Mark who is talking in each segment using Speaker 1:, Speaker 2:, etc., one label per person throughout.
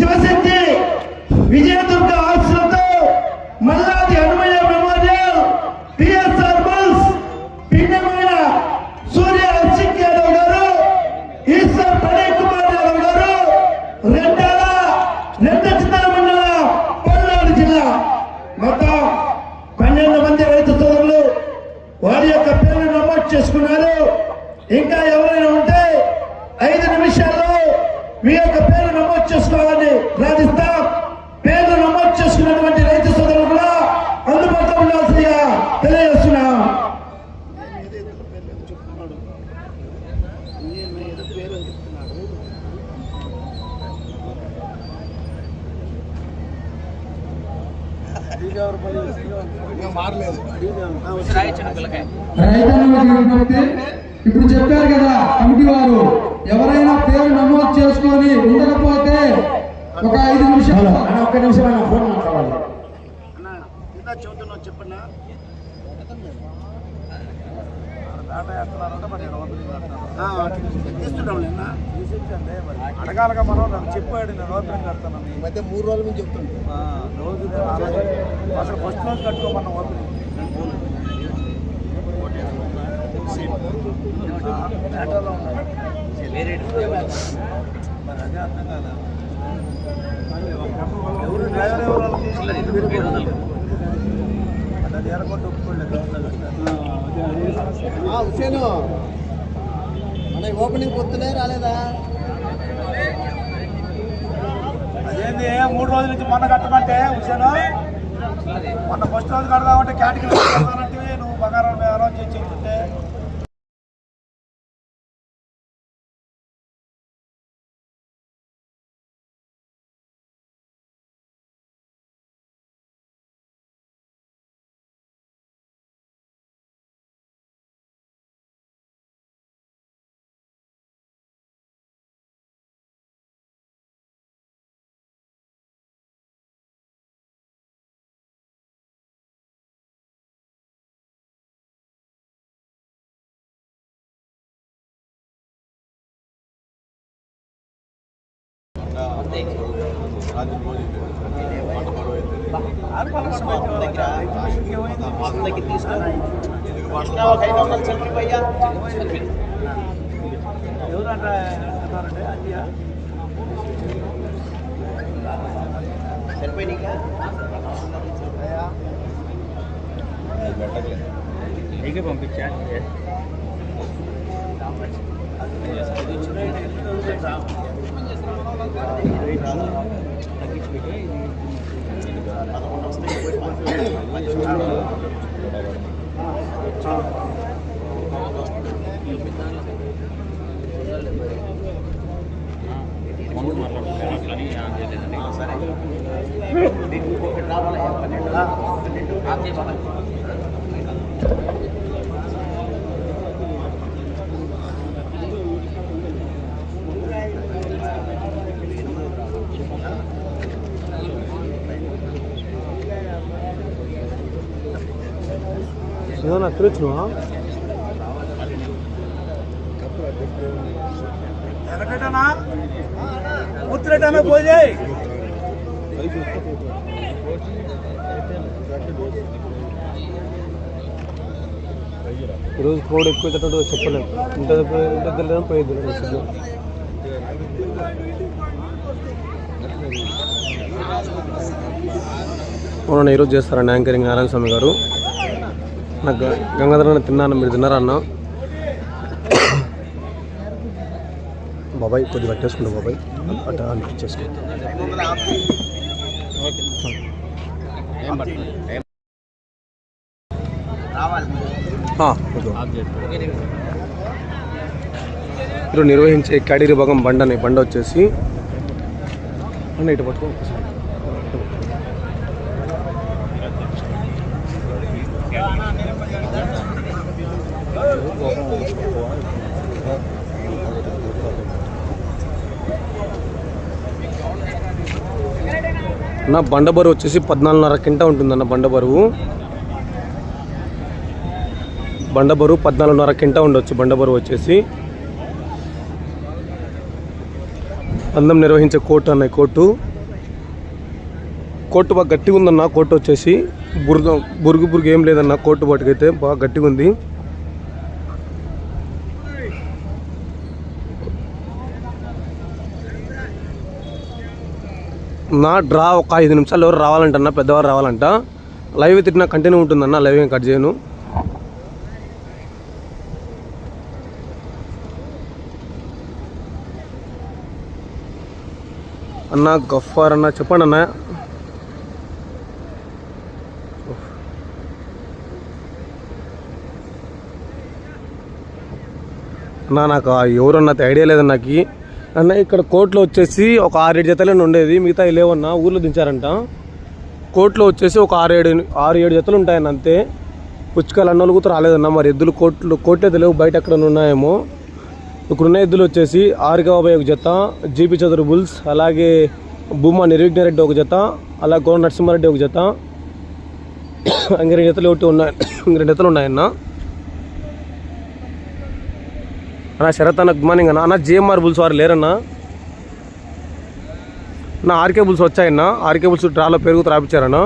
Speaker 1: శివశక్తి విజయదుర్గ ఆశలతో Malladi Anumaya memorial P S R bus భిన్నమైన సూర్య అశ్విక్ యాదవ్ గారు ఈశ్వర్ ప్రణయ్ కుమార్ యాదవ్ గారు రెండాల రెండ చిత్తల మండల పల్నాడు జిల్లా. మొత్తం పన్నెండు మంది రైతు సోదరులు వారి యొక్క పేర్లు నమోదు చేసుకున్నారు. ఇంకా ఎవరైనా ఉంటే ఐదు నిమిషాల్లో మీ యొక్క పేరు నమోదు చేసుకోవాలని ప్రార్థిస్తాం. పేర్లు నమోదు చేసుకున్నటువంటి రైతు సోదరులు కూడా అందుబాటులో ఉండాల్సిందిగా తెలియజేస్తున్నాం.
Speaker 2: ఇప్పుడు చెప్పారు కదా కమిటీ వారు. ఎవరైనా పేరు నమోదు చేసుకొని ఉండకపోతే ఒక ఐదు నిమిషాలు
Speaker 1: అన్న ఒక్క నిమిషం అన్న ఫోన్ మాట్లాడాలి.
Speaker 3: అడగాలగా మనం నాకు చెప్పాడు నేను ఓపెనింగ్ కడతాను ఈ మధ్య మూడు రోజుల నుంచి చెప్తాను రోజు అసలు ఫస్ట్ రోజు కట్టుకోమన్నా ఓపెనింగ్ కాదా? ఎవరు డ్రైవర్ ఎవరు అది ఎరగొట్టు
Speaker 4: హుసేను మన ఓపెనింగ్ పొద్దునే రాలేదా?
Speaker 3: అదేంది? మూడు రోజుల నుంచి మొన్న కట్టమంటే హుసేను మొన్న ఫస్ట్ రోజు కడదామంటే కేటగిరీ నువ్వు బంగారం చేసి చెప్తుంటే ఎవరంటే సరే. రావాలి పన్నెండు అయ్యా
Speaker 2: ఏమన్నా తెలుసునా
Speaker 3: ఎరగటనా పూర్తిరేటనా పోయి
Speaker 2: ఈరోజు క్రౌడ్ ఎక్కువ వచ్చేటట్టు చెప్పలేము ఇంత ఇంత తెలియదు పోయేది అవునండి ఈరోజు చేస్తారండి యాంకరింగ్ నారాయణ స్వామి గారు? నాకు గంగాధర తిన్నాను మీరు తిన్నారా అన్న? బాబాయ్ కొద్దిగా పట్టేసుకుంటా బాబాయ్. అట్లా అనిపించేసుకో ఇప్పుడు నిర్వహించే కేటగిరీ భాగం బండ అనే బండ వచ్చేసి అన్న ఇటు పట్టుకో అన్న బండ బరువు వచ్చేసి పద్నాలుగున్నర కింట ఉంటుందన్న బండ బరువు. బండ బరువు పద్నాలుగున్నర కింట ఉండొచ్చు బండ బరువు వచ్చేసి. అందం నిర్వహించే కోర్టు అన్న కోర్టు. కోర్టు బాగా గట్టిగా ఉందన్న కోర్టు వచ్చేసి బురుగు బురుగు బురుగు ఏం లేదన్న కోర్టు బాటుకైతే బాగా గట్టిగా ఉంది నా డ్రా ఒక ఐదు నిమిషాలు ఎవరు రావాలంటన్నా పెద్దవారు రావాలంట. లైవ్ తిట్టిన కంటిన్యూ ఉంటుందన్న లైవ్ ఏం కట్ చేయను. అన్న గఫార్ అన్న చెప్పండి అన్న. అన్న నాకు ఆ ఎవరన్నా ఐడియా లేదన్నాకి అన్న ఇక్కడ కోర్టులో వచ్చేసి ఒక ఆరేడు జతలను ఉండేది. మిగతా లేవన్నా ఊర్లో దించారంట. కోట్లో వచ్చేసి ఒక ఆరు ఏడు ఆరు ఏడు జతలు ఉంటాయన్న అంతే. పుచ్చకాయలు అన్న కూడా రాలేదన్న మరి ఎద్దులు కోట్లు కోట్లే తెలియవు బయట ఎక్కడ ఉన్నాయేమో. ఇక్కడున్న ఎద్దులు వచ్చేసి ఆరుగాబాయ్ ఒక జత జీపీ చదురు బుల్స్ అలాగే భూమా నిర్విఘ్నారెడ్డి ఒక జత అలాగే గోడ నరసింహారెడ్డి ఒక జత. ఇంక రెండు జతలు ఒకటి ఉన్నాయి ఇంక రెండు జతలు ఉన్నాయన్న. అన్న శరత్ అన్న గుడ్ మార్నింగ్ అన్న. అన్న జిఎంఆర్ బుల్స్ వారు లేరన్నా? నా ఆర్కే బుల్స్ వచ్చాయన్న? ఆర్కే బుల్స్ డ్రాలో పెరుగు త్రాపించారన్న?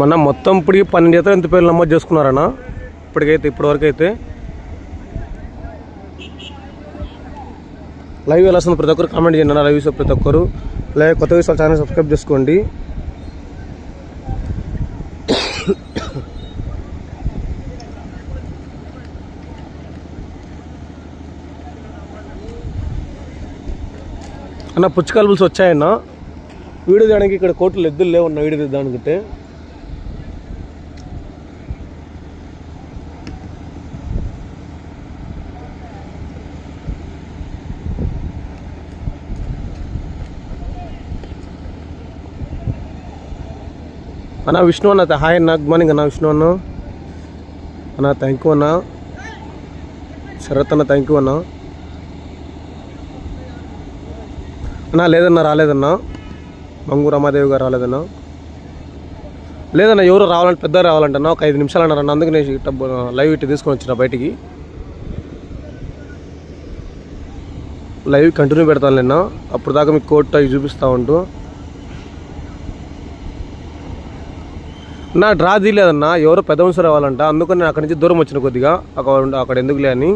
Speaker 2: మొన్న మొత్తం ఇప్పటికి పన్నెండు జతలు ఎంత పేర్లు నమోదు చేసుకున్నారన్న? ఇప్పటికైతే ఇప్పటివరకు అయితే లైవ్ ఎలా వస్తుంది ప్రతి ఒక్కరు కామెంట్ చేయండి. అన్న లైవ్ చూసే ప్రతి ఒక్కరు. లైవ్ కొత్త విషయాలు ఛానల్ సబ్స్క్రైబ్ చేసుకోండి. అన్న పుచ్చకాయల వచ్చాయన్న. వీడియో తీయడానికి ఇక్కడ కోట్లు ఎద్దులు లేవన్న వీడియో తీద్దామనుకుంటే అన్న విష్ణు అన్న హాయ్ అన్న గుడ్ మార్నింగ్ అన్న విష్ణు అన్న. అన్న థ్యాంక్ యూ అన్న. శరత్ అన్న థ్యాంక్ యూ అన్న. అన్న లేదన్నా రాలేదన్నా. మంగు రమాదేవి గారు రాలేదన్నా. లేదన్నా ఎవరు రావాలంటే పెద్ద రావాలంటన్నా. ఒక ఐదు నిమిషాలు అన్నారన్న అందుకు నేను ఇట్ట లైవ్ ఇట్టి తీసుకొని వచ్చిన బయటికి. లైవ్ కంటిన్యూ పెడతాను నిన్న అప్పుడు దాకా మీకు కోట్ అవి చూపిస్తూ ఉంటూ నా డ్రా తీయలేదన్నా ఎవరో పెద్ద మనుషులు రావాలంట అందుకని నేను అక్కడి నుంచి దూరం వచ్చిన కొద్దిగా. అక్కడ అక్కడ ఎందుకులే అని.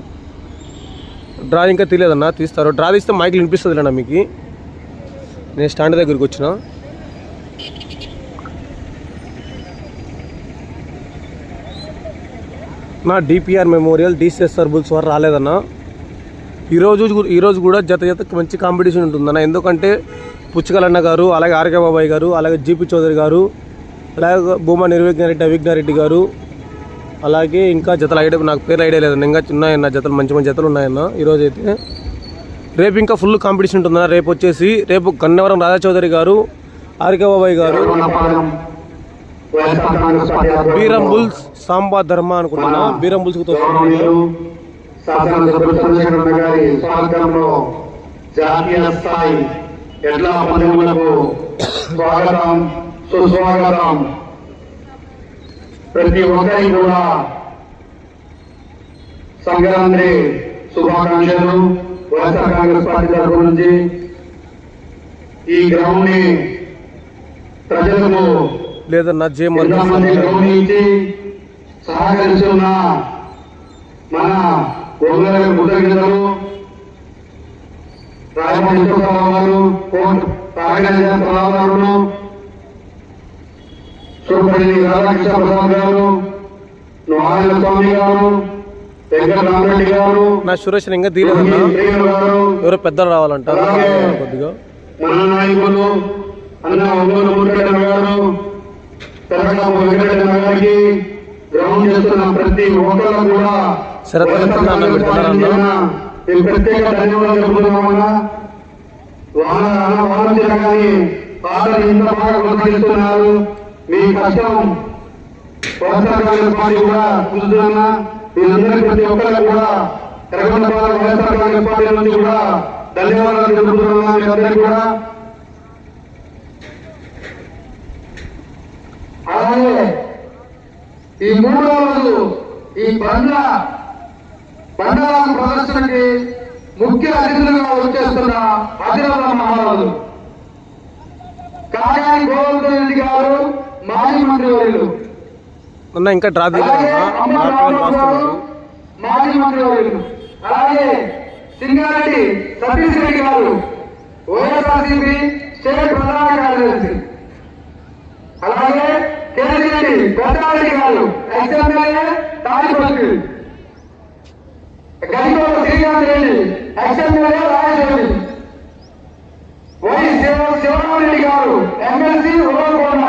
Speaker 2: డ్రా ఇంకా తీయలేదన్నా తీస్తారు. డ్రా తీస్తే మైకిల్ వినిపిస్తుంది మీకు. నేను స్టాండ్ దగ్గరికి వచ్చిన. నా డిపిఆర్ మెమోరియల్ డిసిఎస్ఆర్ బుల్స్ వారు రాలేదన్నా. ఈరోజు ఈరోజు కూడా జత జత మంచి కాంపిటీషన్ ఉంటుందన్న. ఎందుకంటే పుచ్చకలన్న గారు అలాగే ఆర్కే బాబాయ్ గారు అలాగే జీపీ చౌదరి గారు అలాగే భూమా నిర్విఘ్నారెడ్డి అవిఘ్నారెడ్డి గారు అలాగే ఇంకా జతలు ఐడియా నాకు పేరు ఐడియా లేదన్న ఇంకా ఉన్నాయన్న జతలు మంచి మంచి జతలు ఉన్నాయన్న ఈరోజు అయితే రేపు ఇంకా ఫుల్ కాంపిటీషన్ ఉంటుందన్న. రేపు వచ్చేసి రేపు గన్నవరం రాజాచౌదరి గారు ఆర్కేబాబాయ్ గారు బీరం బుల్స్ సాంబా ధర్మ అనుకుంటున్నా. బీరం బుల్స్
Speaker 5: జాతీయ స్థాయి ఎడ్ల స్వాగతం. సుస్వాగతం. ప్రతి ఒక్కరికి కూడా సంక్రాంతి శుభాకాంక్షలు. వైఎస్ఆర్ కాంగ్రెస్ పార్టీ తరఫు నుంచి ఈ గ్రౌండ్ని ప్రజలకు
Speaker 2: లేదన్నా
Speaker 5: గౌరవించి సహకరిస్తున్న మన ఒంగోలు కృతజ్ఞతలు. రాయమణి విశ్వరావు గారు రాఘవేంద్రరావు గారు సూపరెడ్డి రాధాకృష్ణ ప్రసాద్ గారు నారాయణ స్వామి గారు వెంకటరామరెడ్డి గారు
Speaker 2: నా సురేష్ ఇంకా
Speaker 5: గారు
Speaker 2: ఎవరో పెద్దలు రావాలంట. కొద్దిగా.
Speaker 5: మన నాయకులు అన్న ఒంగోలు మురళీధర గారు తెలంగాణ వెంకటరమణ గారికి గ్రౌండ్ చేస్తున్న ప్రతి ఒక్కరు కూడా. మేము ప్రత్యేక ధన్యవాదాలు చెబుతున్నామన్నా వాన వాన తిరగాని పాటలు ఇంత బాగా కొనసాగిస్తున్నారు మీ కష్టం వైఎస్ఆర్ కూడా చూస్తున్నా మీరందరికీ ప్రతి ఒక్కరికి కూడా తెలంగాణ వైఎస్ఆర్ కాంగ్రెస్ పార్టీ నుంచి కూడా ధన్యవాదాలు చెబుతున్నాం మీరందరికీ కూడా. అలాగే
Speaker 3: ఈ మూడో రోజు ఈ బండ్ల బండరాల ప్రదర్శనకి ముఖ్య అతిథులుగా వచ్చేస్తున్న అధిరథ మహారాజు. కాకాని గోవర్ధన్ రెడ్డి గారు మాజీ మంత్రి వర్యులు
Speaker 2: అన్న ఇంకా డ్రా
Speaker 3: అలాగే గారు
Speaker 2: రాస్తున్నారు
Speaker 3: మాజీ మంత్రి వర్యులు అలాగే సింగారెడ్డి సతీష్ రెడ్డి గారు వైఎస్ఆర్సీపీ స్టేట్ ప్రధాన కార్యదర్శి. అలాగే Kesireddy Peddareddy garu ex MLA Tadipatri. Gadikota Srikanth Reddy ex MLA Rayachoti Y Shiva Sivaramareddy garu MLC Uravakonda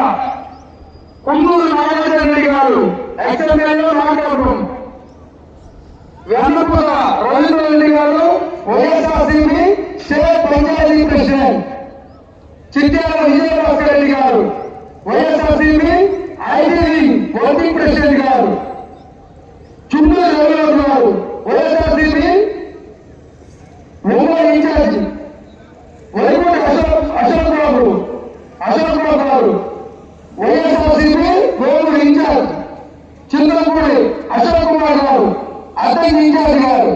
Speaker 3: Kunduru Nageswara Reddy garu ex MLA Nagapuram Vennapoola Ravindra Reddy garu YSRCP state panchayat president. Chityala Vijayabhaskar Reddy garu YSRCP IT working president garu. Chunduru Raviraju garu YSRCP Ongole in charge Vaikuntha Ashok Ashok Babu Ashok Babu garu YSRCP గోవుడు in charge Chintalapudi Ashok Kumar garu అద్దెకి incharge గారు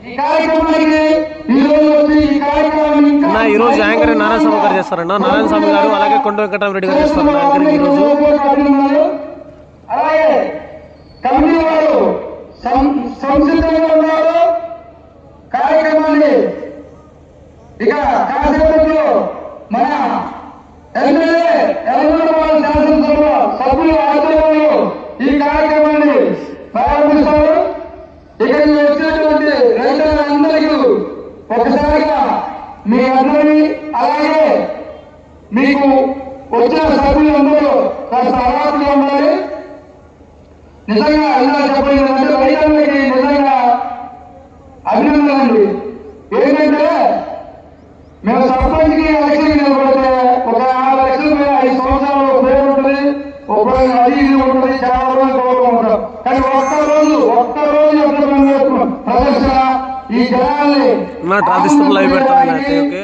Speaker 3: ఈ కార్యక్రమానికి ఈ రోజు వచ్చి ఈ కార్యక్రమాన్ని ఇంకా
Speaker 2: అన్న ఈ రోజు యాంకర్ నారాయణ స్వామి గారు చేస్తారన్న నారాయణ స్వామి గారు అలాగే కొండ వెంకటరామరెడ్డి గారు చేస్తారు యాంకరింగ్ ఈ రోజు
Speaker 3: అలాగే కమిటీ వారు సం- సంసిద్ధంగా ఉన్నారు. కార్యక్రమాన్ని ఇక కాసేపట్లో మన ఎమ్మెల్యే మీకు వచ్చిన సభ్యులందరూ కాస్త అలవాటుగా ఉండాలి. నిజంగా ఇలా చెప్పలేదు అంటే రైతులకి నిజంగా అభినందనండి. ఏంటంటే మేము సర్పంచ్కి ఎలక్షన్ నిలబడితే ఒక ఆరు లక్షల మీద ఐదు సంవత్సరాలు పేరు ఉంటుంది ఒక అది ఇది ఉంటుంది చాలా రోజులు గౌరవం ఉంటాం. కానీ ఒక్క రోజు ఒక్క రోజు ప్రదర్శన ఈ జనాల్ని
Speaker 2: లైవ్ ఓకే,